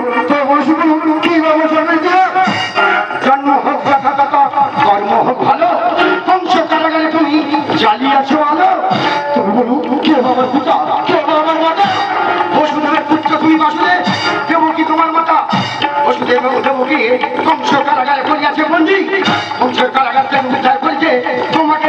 তো বলুন কি তুমি বলুন কে বাবার পিতা? কে বাবার পুত্র তুমি বাসুদেব? দেবকী তোমার মাতা? বসুদেব এবং দেবকী বংশ কারাগারে করিয়াছে বন্দি। বংশ কারাগার থেকে উদ্ধার করেছে। তোমাকে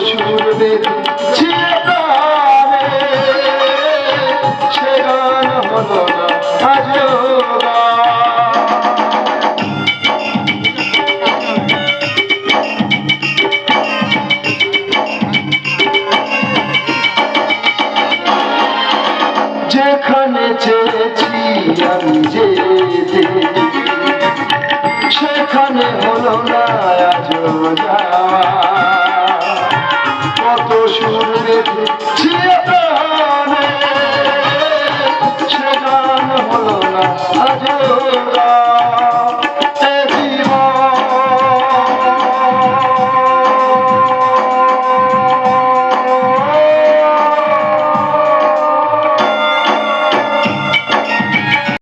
সুরদের চিরকালে সে গান হলো না যেখানে চেয়েছি আমি সেখানে হলো না আজ যাওয়া। কত সুর বেঁধেছি